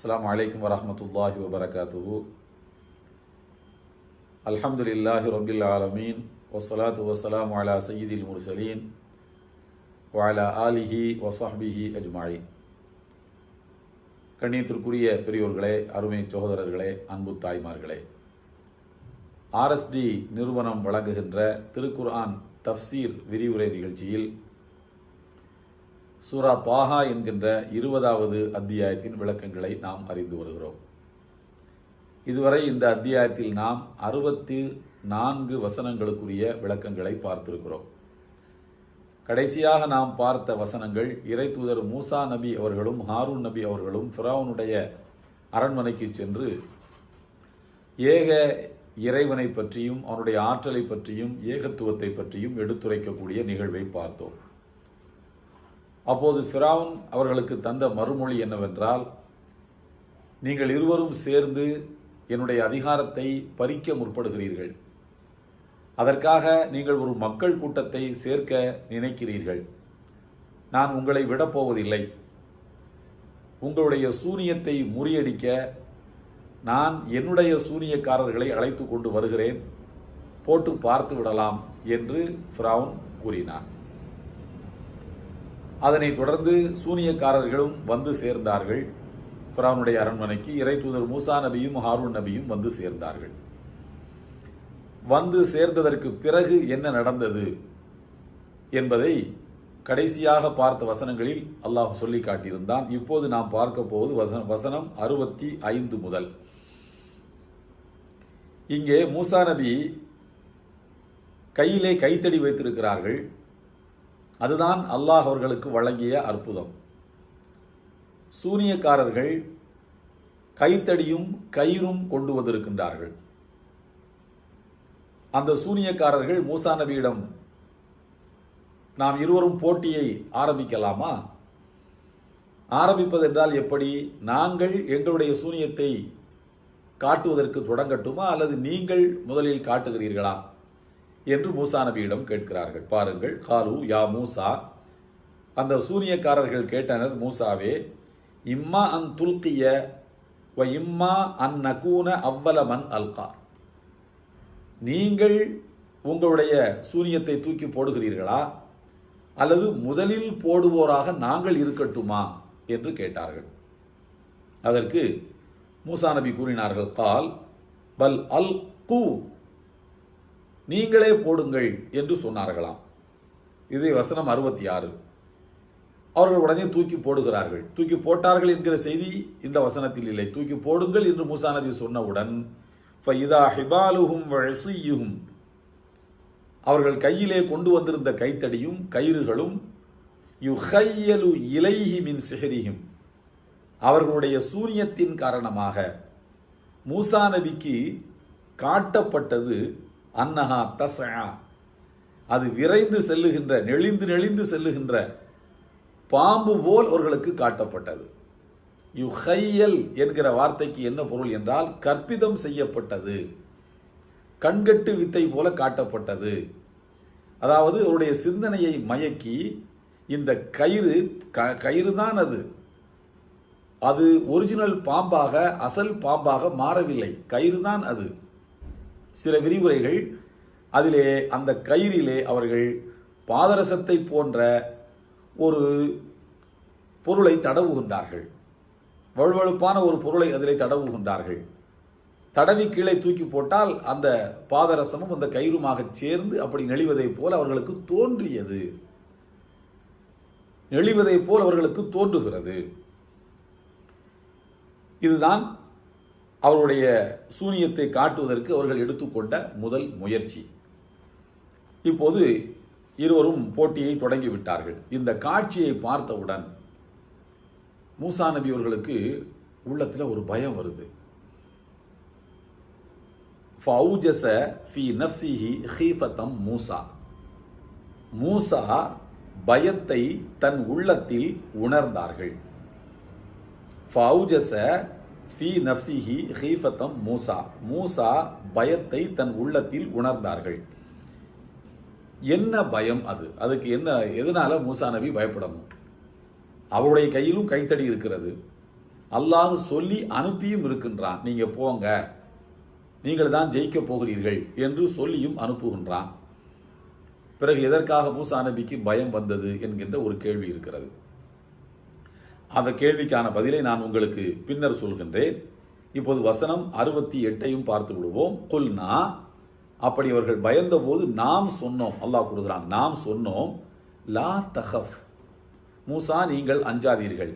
அஸ்லாம் வலைக்கம் வரமத்துல்லாஹி வபரகாத்து அல்ஹம்துலில்லாஹி ரொபில் ஆலமீன் ஒசலாத்து வசலாம் வாலா சயீதில் முர்சலீன் வாலா ஆலிஹி வசாஹிஹி அஜ்மாயி கண்ணியத்திற்குரிய பெரியோர்களே அருமை சகோதரர்களே அன்பு தாய்மார்களே. ஆர்எஸ்டி நிறுவனம் வழங்குகின்ற திருக்குர்ஆன் தஃப்சீர் விரிவுரை நிகழ்ச்சியில் சூரா தாஹா என்கின்ற இருபதாவது அத்தியாயத்தின் விளக்கங்களை நாம் அறிந்து வருகிறோம். இதுவரை இந்த அத்தியாயத்தில் நாம் அறுபத்தி நான்கு வசனங்களுக்குரிய விளக்கங்களை பார்த்திருக்கிறோம். கடைசியாக நாம் பார்த்த வசனங்கள் இறை தூதர் மூசா நபி அவர்களும் ஹாரூன் நபி அவர்களும் ஃபிராவுனுடைய அரண்மனைக்கு சென்று ஏக இறைவனை பற்றியும் அவனுடைய ஆற்றலை பற்றியும் ஏகத்துவத்தை பற்றியும் எடுத்துரைக்கக்கூடிய நிகழ்வை பார்த்தோம். அப்போது ஃபிரவுன் அவர்களுக்கு தந்த மறுமொழி என்னவென்றால் நீங்கள் இருவரும் சேர்ந்து என்னுடைய அதிகாரத்தை பறிக்க முற்படுகிறீர்கள். அதற்காக நீங்கள் ஒரு மக்கள் கூட்டத்தை சேர்க்க நினைக்கிறீர்கள். நான் உங்களை விடப்போவதில்லை உங்களுடைய சூனியத்தை முறியடிக்க நான் என்னுடைய சூனியக்காரர்களை அழைத்து கொண்டு வருகிறேன். போட்டு பார்த்து விடலாம் என்று ஃப்ரவுன் கூறினார் அதனைத் தொடர்ந்து சூனியக்காரர்களும் வந்து சேர்ந்தார்கள். ஃபிரௌனுடைய அரண்மனைக்கு இறை தூதர் மூசா நபியும் ஹாரூன் நபியும் வந்து சேர்ந்தார்கள். வந்து சேர்ந்ததற்கு பிறகு என்ன நடந்தது என்பதை கடைசியாக பார்த்த வசனங்களில் அல்லாஹ் சொல்லி காட்டியிருந்தான். இப்போது நாம் பார்க்க போவது வசனம் அறுபத்தி ஐந்து முதல். இங்கே மூசா நபி கையிலே கைத்தடி வைத்திருக்கிறார்கள். அதுதான் அல்லாஹ் அவர்களுக்கு வழங்கிய அற்புதம். சூனியக்காரர்கள் கைத்தடியும் கயிறும் கொண்டு வந்திருக்கின்றார்கள். அந்த சூனியக்காரர்கள் மூசா நபியிடம் நாம் இருவரும் போட்டியை ஆரம்பிக்கலாமா? ஆரம்பிப்பதென்றால் எப்படி? நாங்கள் எங்களுடைய சூனியத்தை காட்டுவதற்கு தொடங்கட்டுமா? அல்லது நீங்கள் முதலில் காட்டுகிறீர்களா? என்று மூசா நபியிடம் கேட்கிறார்கள். பாருங்கள் காலு யா மூசா. அந்த சூனியக்காரர்கள் கேட்டனர் மூசாவே இம்மா அன் துல்கிய வ இம்மா அன் நகூன அவ்வல மன் அல்கா. நீங்கள் உங்களுடைய சூனியத்தை தூக்கி போடுகிறீர்களா? அல்லது முதலில் போடுவோராக நாங்கள் இருக்கட்டுமா? என்று கேட்டார்கள். அதற்கு மூசா நபி கூறினார்கள் கால் பல் அல் கூ நீங்களே போடுங்கள் என்று சொன்னார்களாம். இது வசனம் அறுபத்தி ஆறு அவர்கள் உடனே தூக்கி போடுகிறார்கள். தூக்கி போட்டார்கள் என்கிற செய்தி இந்த வசனத்தில் இல்லை. தூக்கி போடுங்கள் என்று மூசா நபி சொன்னவுடன் ஃபைதா ஹிபாலுஹும் வழசியுகும் அவர்கள் கையிலே கொண்டு வந்திருந்த கைத்தடியும் கயிறுகளும் யுஹையலு இலைஹி மின் சிஹரிஹிம். அவர்களுடைய சூரியத்தின் காரணமாக மூசா நபிக்கு காட்டப்பட்டது அன்னஹா தசா அது விரைந்து செல்லுகின்ற நெளிந்து நெளிந்து செல்லுகின்ற பாம்பு போல் அவர்களுக்கு காட்டப்பட்டது. யுஹையல் என்கிற வார்த்தைக்கு என்ன பொருள் என்றால் கற்பிதம் செய்யப்பட்டது. கண்கட்டு வித்தை போல காட்டப்பட்டது. அதாவது அவருடைய சிந்தனையை மயக்கி இந்த கயிறு க- கயிறு தான் அது. அது ஒரிஜினல் பாம்பாக அசல் பாம்பாக மாறவில்லை. கயிறு தான் அது. சில விரிவுரைகள் அதிலே அந்த கயிறிலே அவர்கள் பாதரசத்தை போன்ற ஒரு பொருளை தடவுகின்றார்கள். வழுவழுப்பான ஒரு பொருளை அதிலே தடவுகின்றார்கள். தடவி கீழே தூக்கி போட்டால் அந்த பாதரசமும் அந்த கயிறுமாக சேர்ந்து அப்படி நெளிவதைப் போல் அவர்களுக்கு தோன்றியது. நெளிவதைப் போல் அவர்களுக்கு தோன்றுகிறது. இதுதான் அவருடைய சூனியத்தை காட்டுவதற்கு அவர்கள் எடுத்துக்கொண்ட முதல் முயற்சி. இப்போது இருவரும் போட்டியை தொடங்கிவிட்டார்கள். இந்த காட்சியை பார்த்தவுடன் மூசா நபி அவர்களுக்கு உள்ளத்தில் ஒரு பயம் வருது. ஃபவுஜச ஃபி நஃப்சிஹி ஹீஃபத்தம் மூசா. மூசா பயத்தை தன் உள்ளத்தில் உணர்ந்தார்கள். ஃபவுஜச ஃபி நஃப்சிஹி ஹீஃபத்தம் மூசா. மூசா பயத்தை தன் உள்ளத்தில் உணர்ந்தார்கள். என்ன பயம் அது? அதுக்கு என்ன எதனால மூசா நபி பயப்படணும்? அவருடைய கையிலும் கைத்தடி இருக்கிறது. அல்லாஹ் சொல்லி அனுப்பியும் இருக்கின்றான். நீங்க போங்க. நீங்கள் தான் ஜெயிக்க போகிறீர்கள் என்று சொல்லியும் அனுப்புகின்றான். பிறகு எதற்காக மூசா நபிக்கு பயம் வந்தது என்கின்ற ஒரு கேள்வி இருக்கிறது. அந்த கேள்விக்கான பதிலை நான் உங்களுக்கு பின்னர் சொல்கின்றேன். இப்போது வசனம் அறுபத்தி எட்டையும் பார்த்து விடுவோம். கொல்னா அப்படி அவர்கள் பயந்தபோது நாம் சொன்னோம் அல்லாஹ் கொடுக்குறான் நாம் சொன்னோம். லா தஹஃப். மூசா நீங்கள் அஞ்சாதீர்கள்.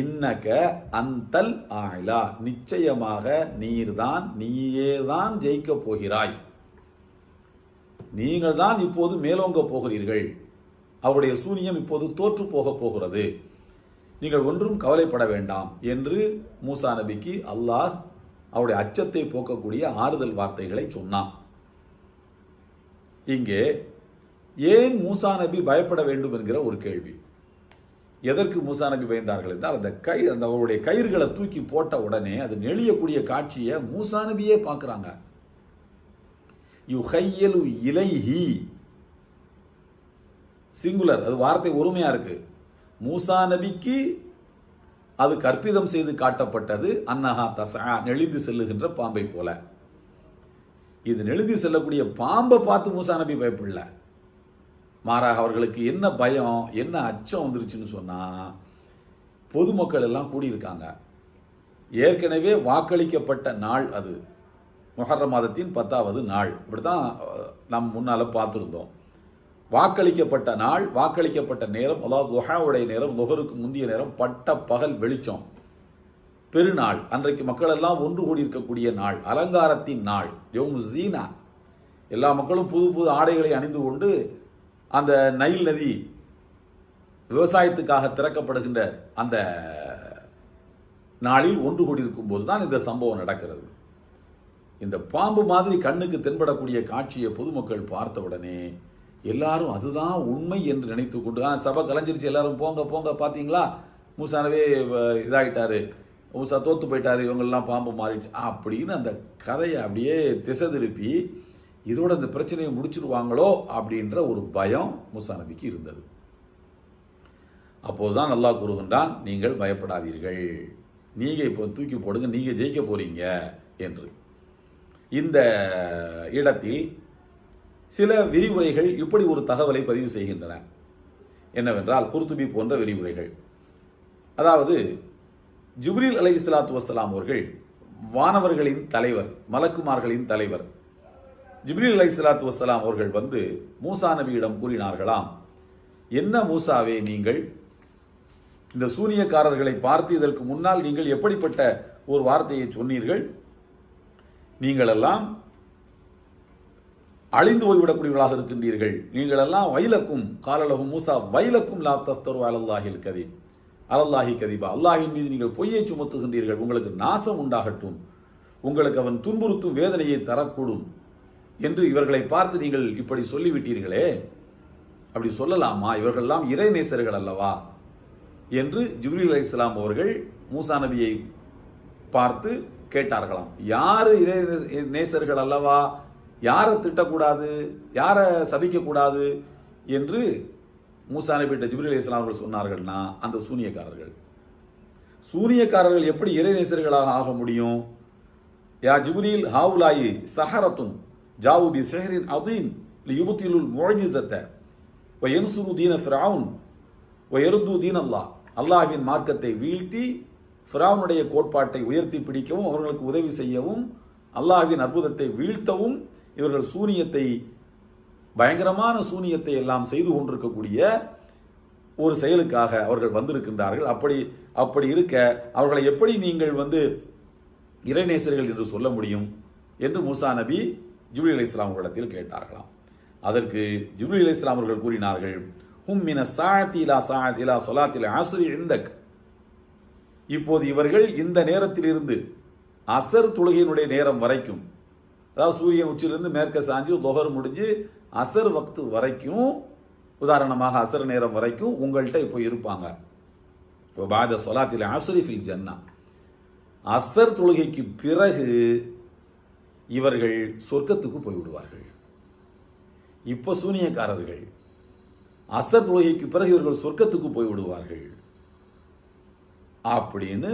இன்னக அந்தல் ஆயிலா. நிச்சயமாக நீர்தான் நீயே தான் ஜெயிக்கப் போகிறாய். நீங்கள் தான் இப்போது மேலோங்க போகிறீர்கள். அவருடைய சூனியம் இப்போது தோற்று போக போகிறது. நீங்கள் ஒன்றும் கவலைப்பட வேண்டாம் என்று மூசா நபிக்கு அல்லாஹ் அவருடைய அச்சத்தை போக்கக்கூடிய ஆறுதல் வார்த்தைகளை சொன்னான். இங்கே ஏன் மூசா நபி பயப்பட வேண்டும் என்கிற ஒரு கேள்வி. எதற்கு மூசா நபி பயந்தார்கள் என்றால் அந்த கை அந்த அவருடைய கயிறுகளை தூக்கி போட்ட உடனே அது நெளியக்கூடிய காட்சியை மூசா நபியே பார்க்குறாங்க. யுஹையலு இலைஹி. சிங்குலர் அது வார்த்தை ஒருமையாக இருக்குது மூசா நபிக்கு அது கற்பிதம் செய்து காட்டப்பட்டது. அன்னஹா தசா நெளிந்து செல்லுகின்ற பாம்பை போல. இது நெளிந்து செல்லக்கூடிய பாம்பை பார்த்து மூசா நபி பயப்படல. மாறாக அவர்களுக்கு என்ன பயம் என்ன அச்சம் வந்துருச்சுன்னு சொன்னா பொதுமக்கள் எல்லாம் கூடியிருக்காங்க. ஏற்கனவே வாக்களிக்கப்பட்ட நாள் அது. முஹர்ர மாதத்தின் பத்தாவது நாள். இப்படி தான் நம் முன்னால் பார்த்துருந்தோம். வாக்களிக்கப்பட்ட நாள் வாக்களிக்கப்பட்ட நேரம் அதாவது துஹாவுடைய நேரம் லுஹருக்கு முந்திய நேரம் பட்ட பகல் வெளிச்சம். பெருநாள் அன்றைக்கு மக்கள் எல்லாம் ஒன்று கூடி இருக்கக்கூடிய நாள் அலங்காரத்தின் நாள் யோம் ஜீனா. எல்லா மக்களும் புது புது ஆடைகளை அணிந்து கொண்டு அந்த நைல் நதி விவசாயத்துக்காக திறக்கப்படுகின்ற அந்த நாளில் ஒன்று கூடியிருக்கும் போது தான் இந்த சம்பவம் நடக்கிறது. இந்த பாம்பு மாதிரி கண்ணுக்கு தென்படக்கூடிய காட்சியை பொதுமக்கள் பார்த்த உடனே எல்லாரும் அதுதான் உண்மை என்று நினைத்து கொண்டு "ஆ, சபை கலைஞ்சிருச்சு எல்லாரும் போங்க போங்க பார்த்தீங்களா மூசானவே இதாகிட்டாரு மூசா தோத்து போயிட்டாரு இவங்கெல்லாம் பாம்பு மாறிடுச்சு. அப்படின்னு அந்த கதையை அப்படியே திசை திருப்பி இதோட அந்த பிரச்சனையை முடிச்சிருவாங்களோ அப்படின்ற ஒரு பயம் மூசா நபிக்கு இருந்தது. அப்போதுதான் நல்லா கூறுகின்றான் நீங்கள் பயப்படாதீர்கள். நீங்கள் இப்போ தூக்கி போடுங்க நீங்கள் ஜெயிக்க போகிறீங்க என்று. இந்த இடத்தில் சில விரிவுரைகள் இப்படி ஒரு தகவலை பதிவு செய்கின்றன. என்னவென்றால் குர்துபி போன்ற விரிவுரைகள். அதாவது ஜிப்ரீல் அலை இஸ்லாத்து வசலாம் அவர்கள் வானவர்களின் தலைவர் மலக்குமார்களின் தலைவர். ஜிப்ரீல் அலை இஸ்லாத்து வசலாம் அவர்கள் வந்து மூசா நபியிடம் கூறினார்களாம் என்ன மூசாவே நீங்கள்? இந்த சூனியக்காரர்களை பார்த்து இதற்கு முன்னால் நீங்கள் எப்படிப்பட்ட ஒரு வார்த்தையை சொன்னீர்கள்? நீங்களெல்லாம் அழிந்து போய்விடக்கூடியவர்களாக இருக்கின்றீர்கள். நீங்கள் எல்லாம் வைலக்கும் காலலகும் மூசா வைலக்கும் லா தஃப்தரு அலல்லாஹில் கதீப். அலல்லாஹி கதீபா. அல்லாஹின் மீது நீங்கள் பொய்யை சுமத்துகின்றீர்கள். உங்களுக்கு நாசம் உண்டாகட்டும். உங்களுக்கு அவன் துன்புறுத்தும் வேதனையை தரக்கூடும். என்று இவர்களை பார்த்து நீங்கள் இப்படி சொல்லிவிட்டீர்களே. அப்படி சொல்லலாமா? இவர்கள்லாம் இறை நேசர்கள் அல்லவா? என்று ஜிப்ரீல் அலி இஸ்லாம் அவர்கள் மூசா நபியை பார்த்து கேட்டார்களாம். யார் இறை நேசர்கள் அல்லவா? யாரை திட்டக்கூடாது? யாரை சபிக்கக்கூடாது? என்று மூசா நபிட்ட ஜிப்ரீல் அலி இஸ்லாம் அவர்கள் சொன்னார்கள்னா அந்த சூனியக்காரர்கள். சூனியக்காரர்கள் எப்படி இறைநேசர்களாக ஆக முடியும்? யா ஜிப்ரீல் ஹாவுலாயி சஹரத்துன் ஜாவு பி செஹரின் அதீம் லியுபத்திலுல் முஅஜிஸத்த ஒ யன்சுரு தீன ஃபிரவுன் ஒ யருது தீன் அல்லாஹ் அல்லாஹின் மார்க்கத்தை வீழ்த்தி ஃபிரவுனுடைய கோட்பாட்டை உயர்த்தி பிடிக்கவும் அவர்களுக்கு உதவி செய்யவும் அல்லாஹின் அற்புதத்தை வீழ்த்தவும் இவர்கள் சூனியத்தை பயங்கரமான சூனியத்தை எல்லாம் செய்து கொண்டிருக்கக்கூடிய ஒரு செயலுக்காக அவர்கள் வந்திருக்கின்றார்கள். அப்படி அப்படி இருக்க அவர்களை எப்படி நீங்கள் வந்து இறைநேசர்கள் என்று சொல்ல முடியும் என்று மூசா நபி ஜிப்ரீல் அலி இஸ்லாம் அவர்களிடத்தில் கேட்டார்களாம். அதற்கு ஜிப்ரீல் அலி இஸ்லாம் அவர்கள் கூறினார்கள் ஹும் மின சாத்திலா இலா சாயத் ஆசுரி இந்தக் இப்போது இவர்கள் இந்த நேரத்திலிருந்து அசர் தொழுகையினுடைய நேரம் வரைக்கும் அதாவது சூரியன் உச்சிலிருந்து மேற்க சாஞ்சி லொகர் முடிஞ்சு அசர் வக்து வரைக்கும் உதாரணமாக அசர் நேரம் வரைக்கும் உங்கள்கிட்ட இப்போ இருப்பாங்க. இப்போ பாத சொலாத்தில் ஆசுரிஃபில் ஜன்னா. அசர் தொழுகைக்கு பிறகு இவர்கள் சொர்க்கத்துக்கு போய்விடுவார்கள். இப்போ சூனியக்காரர்கள் அசர் தொழுகைக்கு பிறகு இவர்கள் சொர்க்கத்துக்கு போய்விடுவார்கள். அப்படின்னு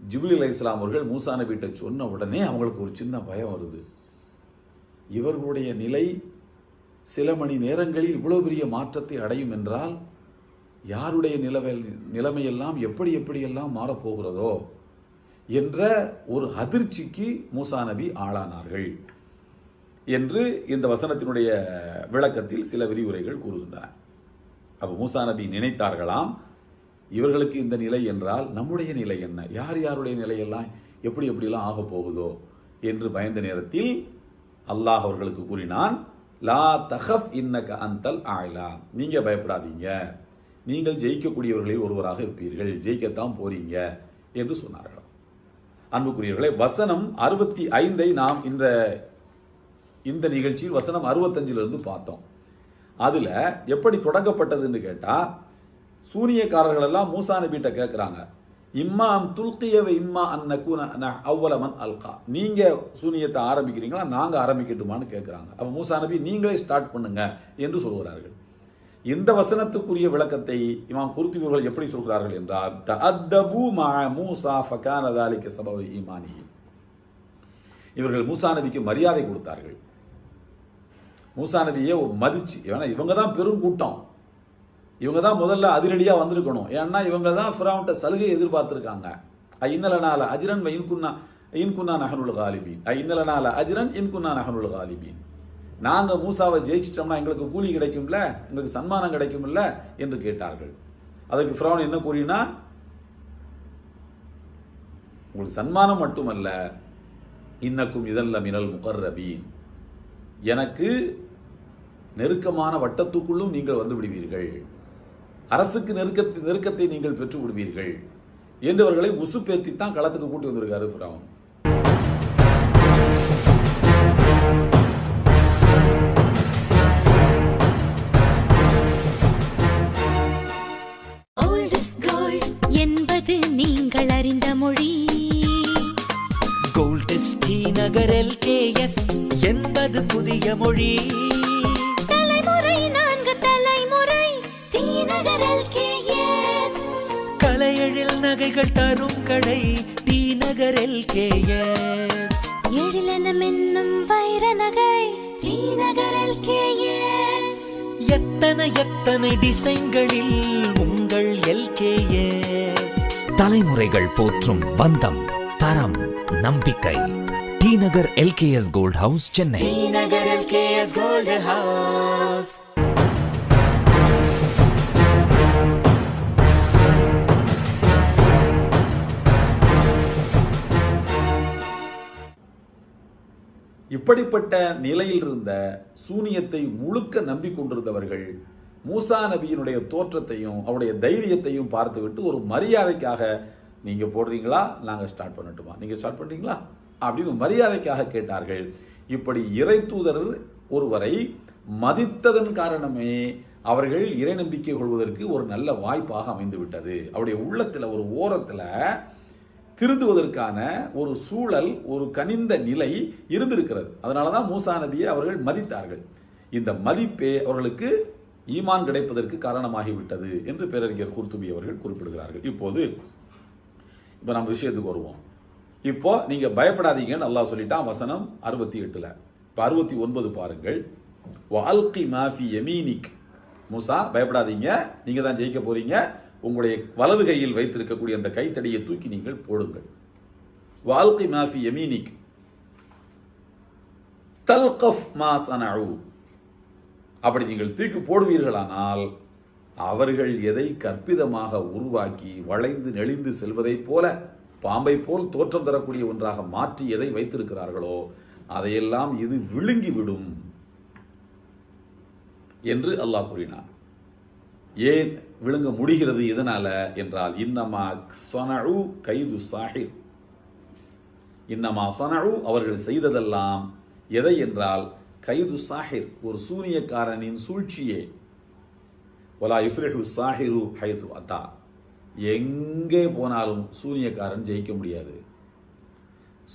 ஜிபிலி அலி இஸ்லாம் அவர்கள் மூசா நபிகிட்ட சொன்ன உடனே அவங்களுக்கு ஒரு சின்ன பயம் வருது. இவர்களுடைய நிலை சில மணி நேரங்களில் இவ்வளவு பெரிய மாற்றத்தை அடையும் என்றால் யாருடைய நிலவை நிலைமையெல்லாம் எப்படி எப்படியெல்லாம் மாறப்போகிறதோ என்ற ஒரு அதிர்ச்சிக்கு மூசா நபி ஆளானார்கள் என்று இந்த வசனத்தினுடைய விளக்கத்தில் சில விரிவுரைகள் கூறுகின்றன. அப்போ மூசா நபி நினைத்தார்களாம் இவர்களுக்கு இந்த நிலை என்றால் நம்முடைய நிலை என்ன? யார் யாருடைய நிலையெல்லாம் எப்படி எப்படிலாம் ஆகப் போகுதோ என்று பயந்த நேரத்தில் அல்லாஹ் அவர்களுக்கு கூறினான் லா தஹப் இன்னக அந்தல் ஆயிலா நீங்கள் பயப்படாதீங்க. நீங்கள் ஜெயிக்கக்கூடியவர்களில் ஒருவராக இருப்பீர்கள். ஜெயிக்கத்தான் போறீங்க என்று சொன்னார்கள். அன்புக்குரியவர்களே வசனம் அறுபத்தி ஐந்தை நாம் இந்த இந்த நிகழ்ச்சியில் வசனம் அறுபத்தஞ்சிலிருந்து பார்த்தோம். அதில் எப்படி தொடங்கப்பட்டதுன்னு கேட்டால் சூனியக்காரர்கள் எல்லாம் மூசா நபிகிட்ட கேட்குறாங்க இம்மா அம் துல்கியவ இம்மா அன் அவ்வளமன் அல்கா. நீங்கள் சூனியத்தை ஆரம்பிக்கிறீங்களா? நாங்கள் ஆரம்பிக்கட்டுமான்னு கேட்குறாங்க அப்போ மூசா நபி நீங்களே ஸ்டார்ட் பண்ணுங்க என்று சொல்கிறார்கள் இந்த வசனத்துக்குரிய விளக்கத்தை இமாம் குருத்திவர்கள் எப்படி சொல்கிறார்கள் என்றால் தஅத்தபு மா மூசா ஃபகான தாலிக சபவ ஈமானி இவர்கள் மூசா நபிக்கு மரியாதை கொடுத்தார்கள். மூசா நபியை மதிச்சு ஏன்னா இவங்க தான் பெரும் கூட்டம். இவங்க தான் முதல்ல அதிரடியாக வந்திருக்கணும். ஏன்னா இவங்க தான் ஃபிராவுன்ட்ட சலுகை எதிர்பார்த்துருக்காங்க. ஐநலனால அஜிரன் வ இன்குன்னா இன்குன்னா நகனுல் காலிபீன். ஐநலனால அஜிரன் இன்குன்னா நகனுல் காலிபீன். நாங்கள் மூசாவை ஜெயிச்சிட்டோம்னா எங்களுக்கு கூலி கிடைக்கும்ல? எங்களுக்கு சன்மானம் கிடைக்கும்ல? என்று கேட்டார்கள். அதுக்கு ஃபிரௌன் என்ன கூறினா உங்களுக்கு சன்மானம் மட்டுமல்ல இன்னக்கும் இதல்ல மினல் முகர்ரபீன். எனக்கு நெருக்கமான வட்டத்துக்குள்ளும் நீங்கள் வந்து விடுவீர்கள். அரசுக்கு நெருக்கத்தை நெருக்கத்தை நீங்கள் பெற்று விடுவீர்கள் என்றவர்களை உசுப்பேற்றி தான் களத்துக்கு கூட்டி வந்திருக்காரு ஃபிரௌன். எத்தனை டிசைன்களில் உங்கள் எல்கேஎஸ். தலைமுறைகள் போற்றும் பந்தம் தரம் நம்பிக்கை. T Nagar LKS gold house Chennai. T Nagar LKS gold house. இப்படிப்பட்ட நிலையில் இருந்த சூனியத்தை முழுக்க நம்பிக்கொண்டிருந்தவர்கள் மூசா நபியினுடைய தோற்றத்தையும் அவருடைய தைரியத்தையும் பார்த்துவிட்டு ஒரு மரியாதைக்காக நீங்கள் போடுறீங்களா? நாங்கள் ஸ்டார்ட் பண்ணட்டுமா? நீங்கள் ஸ்டார்ட் பண்ணுறீங்களா அப்படின்னு மரியாதைக்காக கேட்டார்கள். இப்படி இறை தூதர் ஒருவரை மதித்ததன் காரணமே அவர்கள் இறை நம்பிக்கை கொள்வதற்கு ஒரு நல்ல வாய்ப்பாக அமைந்து விட்டது அவருடைய உள்ளத்தில் ஒரு ஓரத்தில் திருந்துவதற்கான ஒரு சூழல் ஒரு கனிந்த நிலை இருந்திருக்கிறது. அதனால தான் மூசா நபியை அவர்கள் மதித்தார்கள். இந்த மதிப்பே அவர்களுக்கு ஈமான் கிடைப்பதற்கு காரணமாகிவிட்டது என்று பேரறிஞர் குர்துபி அவர்கள் குறிப்பிடுகிறார்கள். இப்போது இப்போ நம்ம விஷயத்துக்கு வருவோம். இப்போ நீங்கள் பயப்படாதீங்கன்னு அல்லாஹ் சொல்லிட்டான் வசனம் அறுபத்தி எட்டில். இப்போ அறுபத்தி ஒன்பது பாருங்கள். வால்கி மாஃபி எமீனிக் மூசா பயப்படாதீங்க. நீங்கள் தான் ஜெயிக்க போகிறீங்க உங்களுடைய வலது கையில் வைத்திருக்கக்கூடிய அந்த கைத்தடியை தூக்கி நீங்கள் போடுங்கள். வால்கி மாஃபி எமீனிக் தல்கஃப் மா சனூ அப்படி நீங்கள் தூக்கி போடுவீர்களானால் அவர்கள் எதை கற்பிதமாக உருவாக்கி வளைந்து நெளிந்து செல்வதைப் போல பாம்பை போல் தோற்றம் தரக்கூடிய ஒன்றாக மாற்றி எதை வைத்திருக்கிறார்களோ அதையெல்லாம் இது விழுங்கி விடும் என்று அல்லாஹ் கூறினார் ஏன் விழுங்க முடிகிறது இதனால என்றால் இன்னமா சனழு கைது சாஹிர். இன்னமா சனழு அவர்கள் செய்ததெல்லாம் எதை என்றால் கைது சாஹிர் ஒரு சூனியக்காரனின் சூழ்ச்சியே. ஒலா யுஃப்ரிஹு சாஹிரு ஹைது அத்தா எங்கே போனாலும் சூனியக்காரன் ஜெயிக்க முடியாது.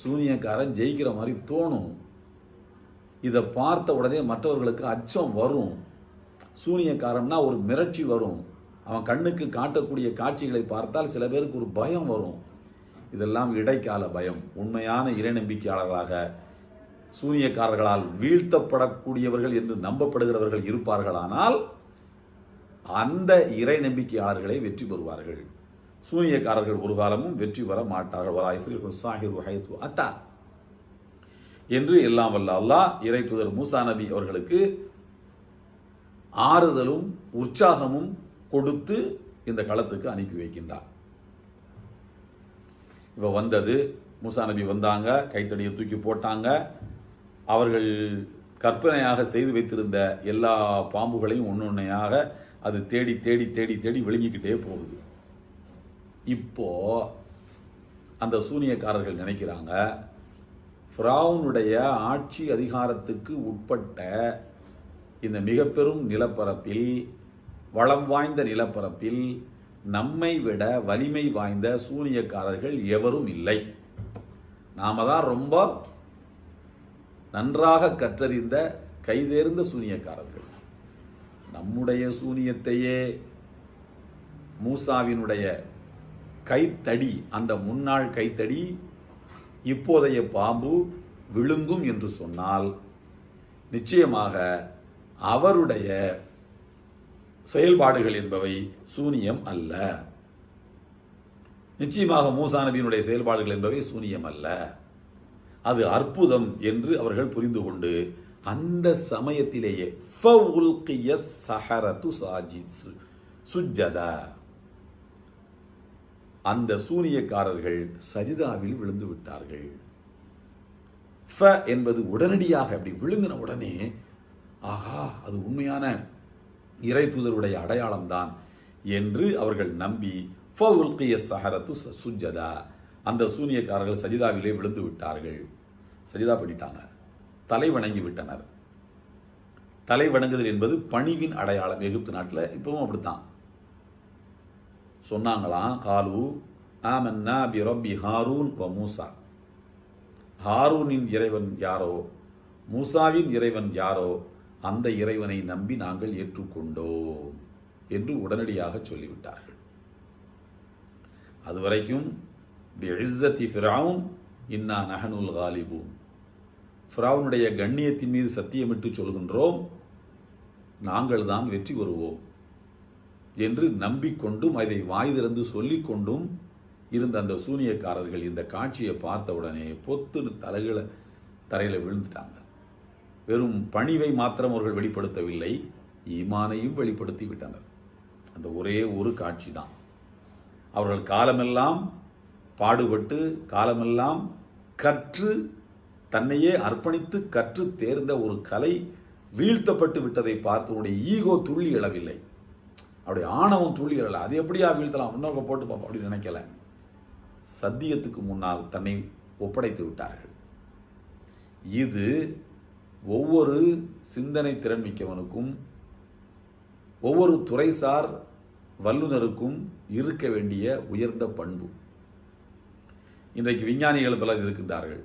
சூனியக்காரன் ஜெயிக்கிற மாதிரி தோணும். இதை பார்த்த உடனே மற்றவர்களுக்கு அச்சம் வரும். சூனியக்காரன்னா ஒரு மிரட்சி வரும். அவன் கண்ணுக்கு காட்டக்கூடிய காட்சிகளை பார்த்தால் சில பேருக்கு ஒரு பயம் வரும். இதெல்லாம் இடைக்கால பயம். உண்மையான இறை நம்பிக்கையாளர்களாக சூனியக்காரர்களால் வீழ்த்தப்படக்கூடியவர்கள் என்று நம்பப்படுகிறவர்கள் இருப்பார்களானால் அந்த இறை நம்பிக்கையாளர்களே வெற்றி பெறுவார்கள். சூனியக்காரர்கள் ஒரு காலமும் வெற்றி பெற மாட்டார்கள். ஹைத்து அத்தா. என்று எல்லாம் வல்ல அல்லாஹ் இறை தூதர் மூசா நபி அவர்களுக்கு ஆறுதலும் உற்சாகமும் கொடுத்து இந்த களத்துக்கு அனுப்பி வைக்கின்றார். இப்போ வந்தது மூசா நபி வந்தாங்க கைத்தடியை தூக்கி போட்டாங்க அவர்கள் கற்பனையாக செய்து வைத்திருந்த எல்லா பாம்புகளையும் ஒன்றொன்னையாக அது தேடி தேடி தேடி தேடி விழுங்கிக்கிட்டே போகுது. இப்போ அந்த சூனியக்காரர்கள் நினைக்கிறாங்க ஃப்ராவுனுடைய ஆட்சி அதிகாரத்துக்கு உட்பட்ட இந்த மிக பெரும் நிலப்பரப்பில் வளம் வாய்ந்த நிலப்பரப்பில் நம்மை விட வலிமை வாய்ந்த சூனியக்காரர்கள் எவரும் இல்லை. நாம தான் ரொம்ப நன்றாக கற்றறிந்த கைதேர்ந்த சூனியக்காரர்கள். நம்முடைய சூனியத்தையே மூசாவினுடைய கைத்தடி அந்த முன்னாள் கைத்தடி இப்போதைய பாம்பு விழுங்கும் என்று சொன்னால் நிச்சயமாக அவருடைய செயல்பாடுகள் என்பவை சூனியம் அல்ல. நிச்சயமாக மூசா நபியினுடைய செயல்பாடுகள் என்பவை சூனியம் அல்ல. அது அற்புதம் என்று அவர்கள் புரிந்து கொண்டு அந்த சமயத்திலேயே ஃபவுல்கிய சு- அந்த சூனியக்காரர்கள் சஜிதாவில் விழுந்து விட்டார்கள். ஃப என்பது உடனடியாக அப்படி விழுங்கின உடனே ஆஹா அது உண்மையான இறை தூதருடைய அடையாளம்தான் என்று அவர்கள் நம்பி ஃப உல்கிய சஹரத்து சுஜதா அந்த சூனியக்காரர்கள் சஜிதாவிலே விழுந்து விட்டார்கள். சஜிதா பண்ணிட்டாங்க தலை வணங்கி விட்டனர். தலை வணங்குதல் என்பது பணிவின் அடையாளம். எகிப்து நாட்டில் இப்பவும் அப்படித்தான். சொன்னாங்களாம் காலு ஆமன்னா பி ரப்பி ஹாரூன் வ மூசா. ஹாரூனின் இறைவன் யாரோ மூசாவின் இறைவன் யாரோ அந்த இறைவனை நம்பி நாங்கள் ஏற்றுக்கொண்டோம் என்று உடனடியாக சொல்லிவிட்டார்கள். அதுவரைக்கும் பிஇஸ்ஸத்தி ஃபிரவுன் இன்னா நஹனுல் காலிபூன். ஃபிராவுனுடைய கண்ணியத்தின் மீது சத்தியமிட்டு சொல்கின்றோம் நாங்கள் தான் வெற்றி பெறுவோம் என்று நம்பிக்கொண்டும் அதை வாய் திறந்து சொல்லிக்கொண்டும் இருந்த அந்த சூனியக்காரர்கள் இந்த காட்சியை பார்த்தவுடனே பொத்துன்னு தலைகள தரையில் விழுந்துட்டாங்க. வெறும் பணிவை மாத்திரம் அவர்கள் வெளிப்படுத்தவில்லை ஈமானையும் வெளிப்படுத்தி விட்டனர். அந்த ஒரே ஒரு காட்சி தான். அவர்கள் காலமெல்லாம் பாடுபட்டு காலமெல்லாம் கற்று தன்னையே அர்ப்பணித்து கற்று தேர்ந்த ஒரு கலை வீழ்த்தப்பட்டு விட்டதை பார்த்து உன்னுடைய ஈகோ துள்ளி எழவில்லை. அவருடைய ஆணவம் துள்ளி எழல. அது எப்படியா வீழ்த்தலாம்? இன்னொரு போட்டு பார்ப்போம். அப்படின்னு நினைக்கல. சத்தியத்துக்கு முன்னால் தன்னை ஒப்படைத்து விட்டார்கள். இது ஒவ்வொரு சிந்தனை திறன் மிக்கவனுக்கும் ஒவ்வொரு துறைசார் வல்லுனருக்கும் இருக்க வேண்டிய உயர்ந்த பண்பு. இன்றைக்கு விஞ்ஞானிகள் பலர் இருக்கின்றார்கள்.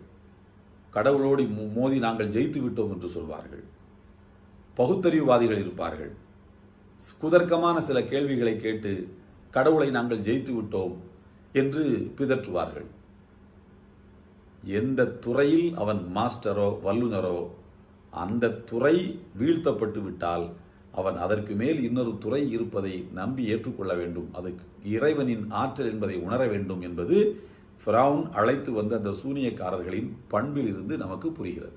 கடவுளோடு மோதி நாங்கள் ஜெயித்து விட்டோம் என்று சொல்வார்கள். பகுத்தறிவுவாதிகள் இருப்பார்கள். குதர்க்கமான சில கேள்விகளை கேட்டு கடவுளை நாங்கள் ஜெயித்து விட்டோம் என்று பிதற்றுவார்கள். எந்த துறையில் அவன் மாஸ்டரோ வல்லுனரோ அந்த துறை வீழ்த்தப்பட்டு விட்டால் அவன் அதற்கு மேல் இன்னொரு துறை இருப்பதை நம்பி ஏற்றுக்கொள்ள வேண்டும். அது இறைவனின் ஆற்றல் என்பதை உணர வேண்டும் என்பது ஃபிரவுன் அழைத்து வந்த அந்த சூனியக்காரர்களின் பண்பில் இருந்து நமக்கு புரிகிறது.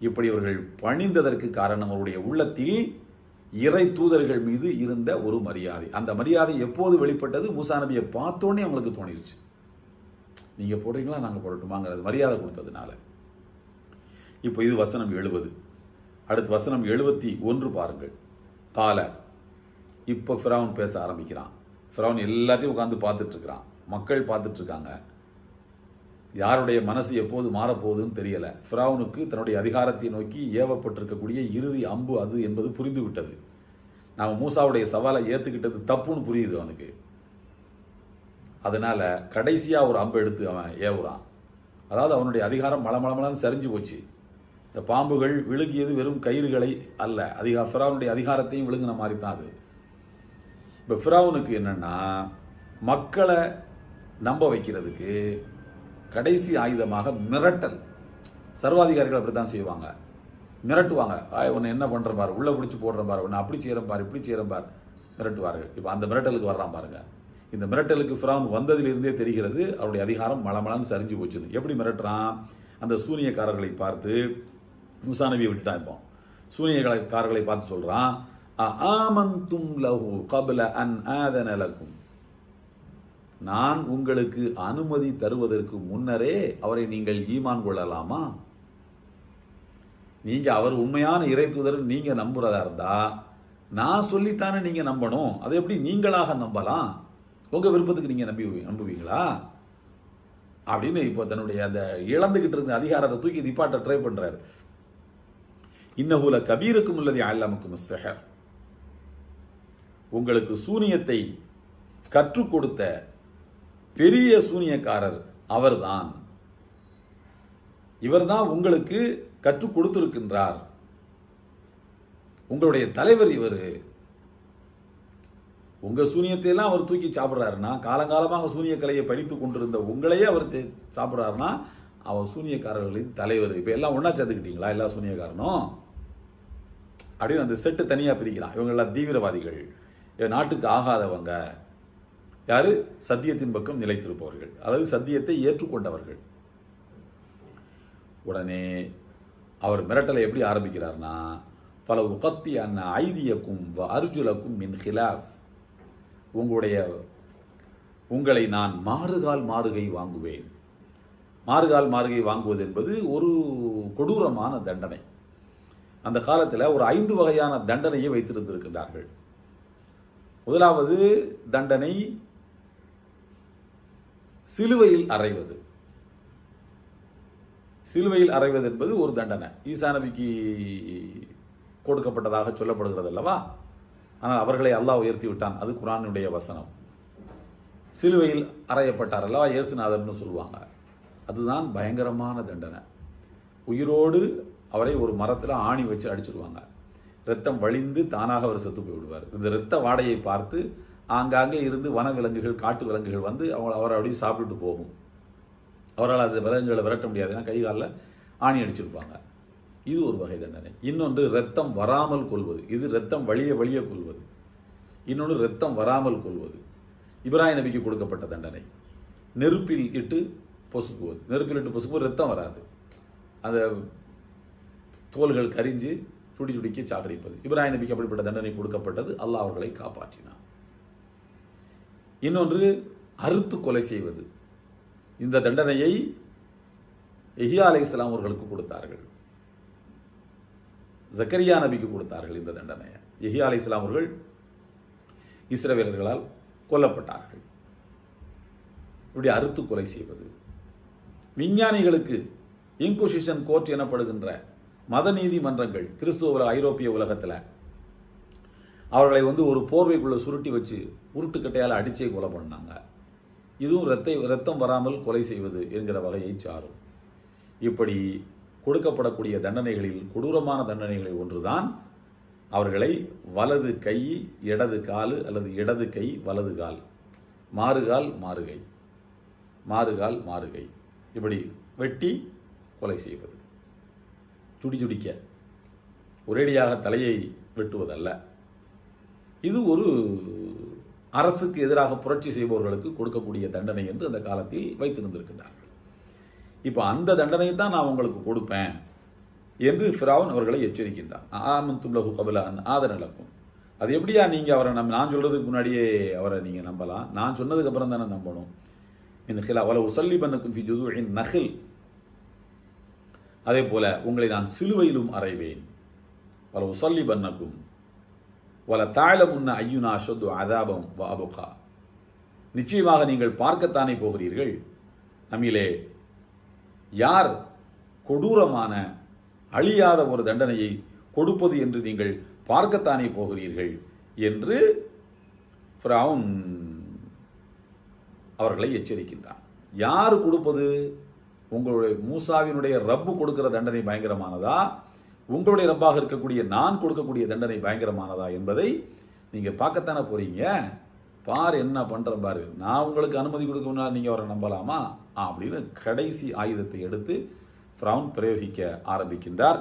இப்படி அவர்கள் பணிந்ததற்கு காரணம் அவருடைய உள்ளத்தில் இறை தூதர்கள் மீது இருந்த ஒரு மரியாதை. அந்த மரியாதை எப்போது வெளிப்பட்டது? மூசா நபியை பார்த்தோன்னே அவங்களுக்கு தோணிருச்சு. நீங்கள் போடுறீங்களா? நாங்கள் போடட்டுமாங்கிறது மரியாதை கொடுத்ததுனால. இப்போ இது வசனம் எழுபது. அடுத்து வசனம் எழுபத்தி ஒன்று பாருங்கள். கால இப்போ ஃபிரவுன் பேச ஆரம்பிக்கிறான். ஃபிரவுன் எல்லாத்தையும் உட்காந்து பார்த்துட்ருக்குறான் மக்கள் பார்த்துட்ருக்காங்க யாருடைய மனசு எப்போது மாறப்போகுதுன்னு தெரியலை. ஃபிரவுனுக்கு தன்னுடைய அதிகாரத்தை நோக்கி ஏவப்பட்டிருக்கக்கூடிய இறுதி அம்பு அது என்பது புரிந்து விட்டது நாம் மூசாவுடைய சவாலை ஏற்றுக்கிட்டது தப்புன்னு புரியுது அவனுக்கு. அதனால் கடைசியாக ஒரு அம்பு எடுத்து அவன் ஏவுறான். அதாவது அவனுடைய அதிகாரம் மளமளமளன்னு சரிஞ்சு போச்சு. இந்த பாம்புகள் விழுங்கியது வெறும் கயிறுகளை அல்ல. அதிகா ஃபிராவுனுடைய அதிகாரத்தையும் விழுங்கின மாதிரி தான் அது. இப்போ ஃபிராவுனுக்கு என்னென்னா மக்களை நம்ப வைக்கிறதுக்கு கடைசி ஆயுதமாக மிரட்டல். சர்வாதிகாரிகள் அப்படித்தான் செய்வாங்க. மிரட்டுவாங்க. ஆய் உன்னை என்ன பண்ணுற பாரு. உள்ளே பிடிச்சி போடுற பாரு. உன்னை அப்படி செய்கிற பாரு இப்படி செய்கிற பாரு. மிரட்டுவார்கள். இப்போ அந்த மிரட்டலுக்கு வர்றான் பாருங்க. இந்த மிரட்டலுக்கு ஃபிரௌன் வந்ததிலிருந்தே தெரிகிறது. அவருடைய அதிகாரம் மளமளன்னு சரிஞ்சு போச்சுன்னு. எப்படி மிரட்டுறான்? அந்த சூனியக்காரர்களை பார்த்து மூசா நபியை விட்டுட்டான் இப்போ. சூனியக்காரர்களை பார்த்து சொல்கிறான் ஆமந்தும் லஹு கபல அன் ஆதன லக்கும். நான் உங்களுக்கு அனுமதி தருவதற்கு முன்னரே அவரை நீங்கள் ஈமான் கொள்ளலாமா? நீங்க அவர் உண்மையான இறை தூதர் நீங்க நம்புறதா இருந்தா நான் சொல்லித்தானே நீங்க நம்பணும். அதை எப்படி நீங்களாக நம்பலாம்? உங்க விருப்பத்துக்கு நீங்க நம்பி நம்புவீங்களா? அப்படின்னு இப்போ தன்னுடைய அந்த இழந்துகிட்டு இருந்த அதிகாரத்தை தூக்கி நிப்பாட்ட ட்ரை பண்றாரு. இன்னகுல கபீருக்கும் உள்ளது அல்லாமுக்கும் செஹர் உங்களுக்கு சூனியத்தை கற்றுக் கொடுத்த பெரிய சூனியக்காரர் அவர்தான். இவர்தான் உங்களுக்கு கற்றுக் கொடுத்திருக்கின்றார். உங்களுடைய தலைவர் இவர். உங்க சூனியத்தை எல்லாம் அவர் தூக்கி சாப்பிட்றாருன்னா காலங்காலமாக சூனிய கலையை படித்துக் கொண்டிருந்த உங்களையே அவர் சாப்பிட்றாருன்னா அவர் சூனியக்காரர்களின் தலைவர். இப்போ எல்லாம் ஒன்றா சேர்த்துக்கிட்டீங்களா எல்லா சூனியக்காரனும் அப்படின்னு அந்த செட்டு தனியாக பிரிக்கலாம் இவங்க எல்லாம் தீவிரவாதிகள். இவன் நாட்டுக்கு ஆகாதவங்க. யாரு? சத்தியத்தின் பக்கம் நிலைத்திருப்பவர்கள். அதாவது சத்தியத்தை ஏற்றுக்கொண்டவர்கள். உடனே அவர் மிரட்டலை எப்படி ஆரம்பிக்கிறார்னா பல உகத்தி அண்ண ஐதியக்கும் அர்ஜுலக்கும் மின் ஹிலாஃப். உங்களுடைய உங்களை நான் மாறுகால் மாறுகை வாங்குவேன். மாறுகால் மாறுகை வாங்குவது என்பது ஒரு கொடூரமான தண்டனை. அந்த காலத்தில் ஒரு ஐந்து வகையான தண்டனையை வைத்திருந்திருக்கின்றார்கள். முதலாவது தண்டனை சிலுவையில் அறைவது. சிலுவையில் அறைவது என்பது ஒரு தண்டனை. ஈசானபிக்கு கொடுக்கப்பட்டதாக சொல்லப்படுகிறது அல்லவா ஆனால் அவர்களை அல்லாஹ் உயர்த்தி விட்டான். அது குரானுடைய வசனம். சிலுவையில் அறையப்பட்டார் அல்லவா இயேசுநாதர்னு சொல்லுவாங்க. அதுதான் பயங்கரமான தண்டனை. உயிரோடு அவரை ஒரு மரத்தில் ஆணி வச்சு அடிச்சிருவாங்க. ரத்தம் வழிந்து தானாக அவர் செத்து போய் விடுவார் இந்த இரத்த வாடையை பார்த்து ஆங்காங்கே இருந்து வனவிலங்குகள் காட்டு விலங்குகள் வந்து அவங்க அவரை அப்படியே சாப்பிட்டுட்டு போகும். அவரால் அந்த விலங்குகளை விரட்ட முடியாது. ஏன்னா கை காலில் ஆணி அடிச்சிருப்பாங்க. இது ஒரு வகை தண்டனை. இன்னொன்று ரத்தம் வராமல் கொள்வது. இது ரத்தம் வழிய வழிய கொள்வது. இன்னொன்று ரத்தம் வராமல் கொள்வது. இப்ராஹிம் நபிக்கு கொடுக்கப்பட்ட தண்டனை. நெருப்பில் இட்டு பொசுக்குவது. நெருப்பில் இட்டு பொசுக்குவது ரத்தம் வராது. அந்த தோள்கள் கரிஞ்சு சுடி சுடிக்க சாகடிப்பது. இப்ராஹிம் நபிக்கு அப்படிப்பட்ட தண்டனை கொடுக்கப்பட்டது. அல்லாஹ் அவர்களை காப்பாற்றினான். இன்னொன்று அறுத்து கொலை செய்வது. இந்த தண்டனையை எஹியா அலை இஸ்லாம் அவர்களுக்கு கொடுத்தார்கள். ஜக்கரியா நபிக்கு கொடுத்தார்கள் இந்த தண்டனையை. எஹியா அலை இஸ்லாம் அவர்கள் இஸ்ரவேலர்களால் கொல்லப்பட்டார்கள். இப்படி அறுத்து கொலை செய்வது. விஞ்ஞானிகளுக்கு இன்குசிஷன் கோர்ட் எனப்படுகின்ற மத நீதிமன்றங்கள் கிறிஸ்துவ ஐரோப்பிய உலகத்தில் அவர்களை வந்து ஒரு போர்வைக்குள்ளே சுருட்டி வச்சு உருட்டுக்கட்டையால் அடித்தே கொலை பண்ணாங்க. இதுவும் ரத்தை ரத்தம் வராமல் கொலை செய்வது என்கிற வகையை சாரும். இப்படி கொடுக்கப்படக்கூடிய தண்டனைகளில் கொடூரமான தண்டனைகளில் ஒன்றுதான் அவர்களை வலது கை இடது காலு அல்லது இடது கை வலது கால். மாறுகால் மாறுகை. மாறுகால் மாறுகை. இப்படி வெட்டி கொலை செய்வது. துடி துடிக்க ஒரேடியாக தலையை வெட்டுவதல்ல. இது ஒரு அரசுக்கு எதிராக புரட்சி செய்பவர்களுக்கு கொடுக்கக்கூடிய தண்டனை என்று அந்த காலத்தில் வைத்திருந்திருக்கின்றார்கள் இப்போ அந்த தண்டனையை தான் நான் உங்களுக்கு கொடுப்பேன் என்று ஃபிராவன் அவர்களை எச்சரிக்கின்றான் ஆமந்துல்லஹு கபல அன் நடக்கும் அது எப்படியா நீங்கள் அவரை நம் நான் சொல்கிறதுக்கு முன்னாடியே அவரை நீங்கள் நம்பலாம். நான் சொன்னதுக்கு அப்புறம் தானே நம்பணும். இந்த ஹிலா உசல்லி பண்ணக்கும் ஃபி ஜுதுஇன் நஹில். அதே போல உங்களை நான் சிலுவையிலும் அறைவேன். வல உசல்லி பண்ணக்கும் வல தாழ முன்ன ஐயுனா சொத்து அதாபம் வாபுகா நிச்சயமாக நீங்கள் பார்க்கத்தானே போகிறீர்கள்? நம்மிலே யார் கொடூரமான அழியாத ஒரு தண்டனையை கொடுப்பது என்று நீங்கள் பார்க்கத்தானே போகிறீர்கள்? என்று ஃப்ரவுன் அவர்களை எச்சரிக்கின்றான். யார் கொடுப்பது? உங்களுடைய மூசாவினுடைய ரப்பு கொடுக்கிற தண்டனை பயங்கரமானதா? உங்களுடைய ரப்பாக இருக்கக்கூடிய நான் கொடுக்கக்கூடிய தண்டனை பயங்கரமானதா என்பதை நீங்கள் பார்க்கத்தானே போறீங்க? பார் என்ன பண்ணுற பாரு. நான் உங்களுக்கு அனுமதி கொடுக்கணும்னா நீங்கள் அவரை நம்பலாமா? அப்படின்னு கடைசி ஆயுதத்தை எடுத்து ஃப்ரவுன் பிரயோகிக்க ஆரம்பிக்கின்றார்.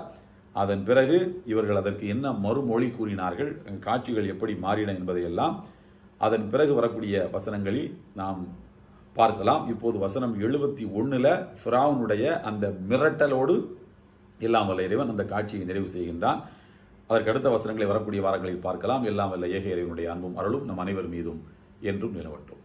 அதன் பிறகு இவர்கள் அதற்கு என்ன மறுமொழி கூறினார்கள்? காட்சிகள் எப்படி மாறின என்பதையெல்லாம் அதன் பிறகு வரக்கூடிய வசனங்களில் நாம் பார்க்கலாம். இப்போது வசனம் எழுபத்தி ஒன்றில் ஃபிராவுனுடைய அந்த மிரட்டலோடு எல்லாம் வல்ல இறைவன் அந்த காட்சியை நிறைவு செய்கின்றான். அதற்கு அடுத்த வசனங்களை வரக்கூடிய வாரங்களில் பார்க்கலாம். எல்லாம் வல்ல ஏக இறைவனுடைய அன்பும் அருளும் நம் அனைவர் மீதும் என்றும் நிலவட்டும்.